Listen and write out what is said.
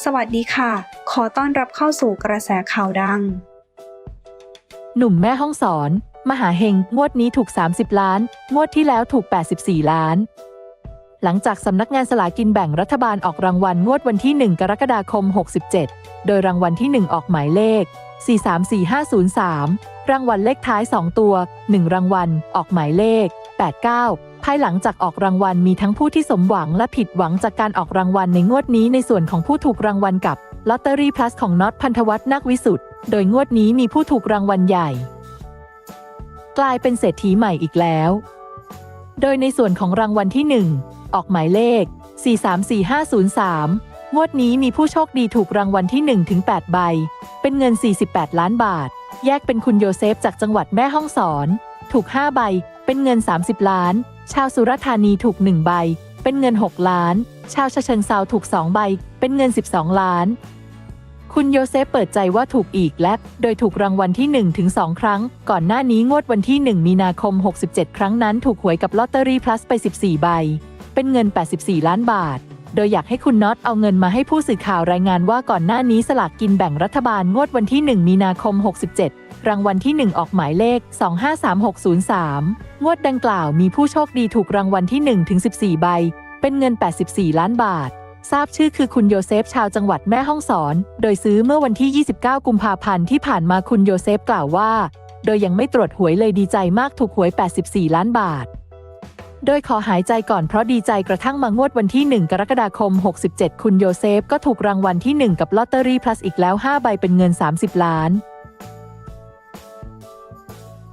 สวัสดีค่ะ ขอต้อนรับเข้าสู่กระแสข่าวดัง หนุ่มแม่ห้องสอน มหาเฮงงวดนี้ถูก 30 ล้าน งวดที่แล้วถูก 84 ล้าน หลังจากสำนักงานสลากินแบ่งรัฐบาลออกรางวัลงวดวันที่ 1 กรกฎาคม 67 โดยรางวัลที่ 1 ออกหมายเลข 434503 รางวัลเลขท้าย 2 ตัว 1 รางวัลออกหมายเลข 89 ภายหลังจากออกรางวัลมีทั้งผู้ที่สมหวังและผิดหวังจากการออกรางวัลในงวดนี้ในส่วนของผู้ถูกรางวัลกับลอตเตอรี่พลัสของน็อตพันธวัฒน์นาควิสุทธ์โดยงวดนี้มีผู้ถูกรางวัลใหญ่ กลายเป็นเศรษฐีใหม่อีกแล้ว โดยในส่วนของรางวัลที่ 1 ออกหมายเลข 434503 งวดนี้มีผู้โชคดีถูกรางวัลที่ 1 ถึง 8 ใบ เป็นเงิน 48 ล้านบาท แยกเป็นคุณโยเซฟจากจังหวัดแม่ฮ่องสอน ถูก 5 ใบ เป็นเงิน 30 ล้าน ชาวสุราษฎร์ธานีถูก 1 ใบ เป็นเงิน 6 ล้าน ชาวฉะเชิงเซาถูก 2 ใบ เป็นเงิน 12 ล้าน คุณโยเซฟเปิดใจว่าถูกอีกและ โดยถูกรางวัลที่ 1 ถึง 2 ครั้ง ก่อนหน้านี้งวดวันที่ 1 มีนาคม 67 ครั้งนั้นถูกหวยกับลอตเตอรี่พลัสไป 14 ใบ เป็นเงิน 84 ล้านบาท โดยอยากให้คุณน็อตเอาเงินมาให้ผู้สื่อข่าวรายงานว่าก่อนหน้านี้สลากกินแบ่งรัฐบาลงวดวันที่ 1 มีนาคม 67 รางวัลที่ 1 ออกหมายเลข 253603 งวดดังกล่าวมีผู้โชคดีถูกรางวัลที่ 1 ถึง 14 ใบ เป็นเงิน 84 ล้านบาท ทราบชื่อคือคุณโยเซฟชาวจังหวัดแม่ฮ่องสอน โดยซื้อเมื่อวันที่ 29 กุมภาพันธ์ที่ผ่านมาคุณโยเซฟกล่าวว่า โดยยังไม่ตรวจหวยเลยดีใจมากถูกหวย 84 ล้านบาท โดยขอหายใจก่อนเพราะดีใจกระทั่งมางวดวันที่ 1 กรกฎาคม 67 คุณโยเซฟก็ถูกรางวัลที่ 1 กับลอตเตอรี่พลัสอีกแล้ว 5 ใบเป็นเงิน 30 ล้าน